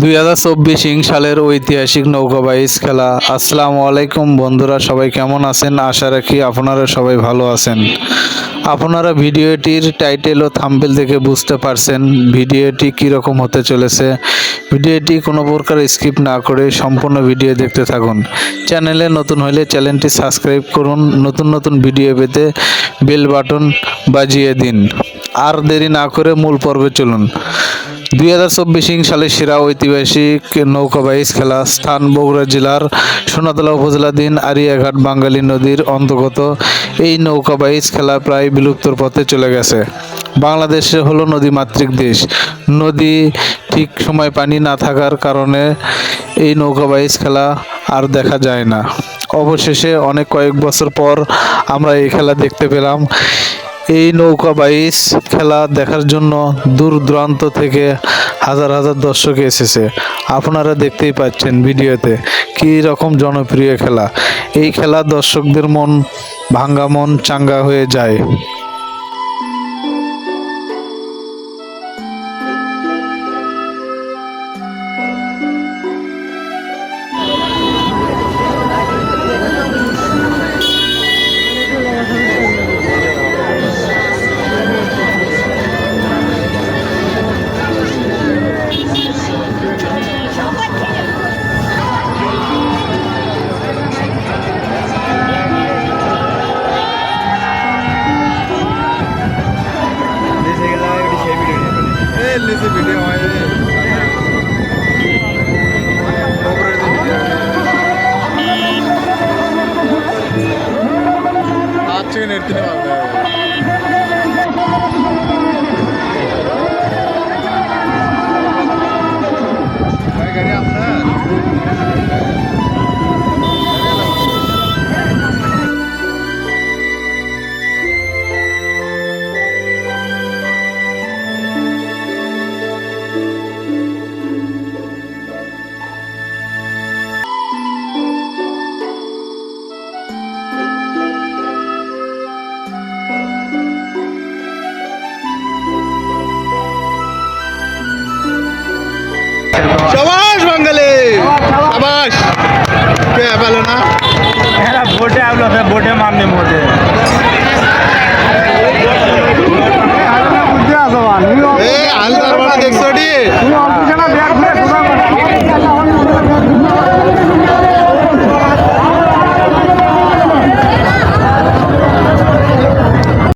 দুই হাজার চব্বিশ ইং সালের ঐতিহাসিক নৌকা বাইচ খেলা। আসসালামু আলাইকুম বন্ধুরা, সবাই কেমন আছেন? আশা রাখি আপনারা সবাই ভালো আছেন। আপনারা ভিডিওটির টাইটেল ও থাম্বেল দেখে বুঝতে পারছেন ভিডিওটি কীরকম হতে চলেছে। ভিডিওটি কোনো প্রকার স্কিপ না করে সম্পূর্ণ ভিডিও দেখতে থাকুন। চ্যানেলে নতুন হলে চ্যানেলটি সাবস্ক্রাইব করুন, নতুন নতুন ভিডিও পেতে বেল বাটন বাজিয়ে দিন। আর দেরি না করে মূল পর্বে চলুন। দুই হাজার চব্বিশ সালে সেরা ঐতিহাসিক নৌকা বাইচ খেলা স্থান বগুড়া জেলার সোনাতলা উপজেলাধীন আরিয়াঘাট বাঙালি নদীর অন্তর্গত এই নৌকা খেলা প্রায় বিলুপ্তর পথে চলে গেছে। বাংলাদেশে হলো নদীমাতৃক দেশ। নদী ঠিক সময় পানি না থাকার কারণে এই নৌকা বাইচ খেলা আর দেখা যায় না। অবশেষে অনেক কয়েক বছর পর আমরা এই খেলা দেখতে পেলাম। এই নৌকা বাইস খেলা দেখার জন্য দূর দূরান্ত থেকে হাজার হাজার দর্শক এসেছে। আপনারা দেখতেই পাচ্ছেন ভিডিওতে কী রকম জনপ্রিয় খেলা। এই খেলা দর্শকদের মন ভাঙ্গা মন চাঙ্গা হয়ে যায়। এলিসে ভিডিও হয় ওপরে যে ভিডিও কে পেল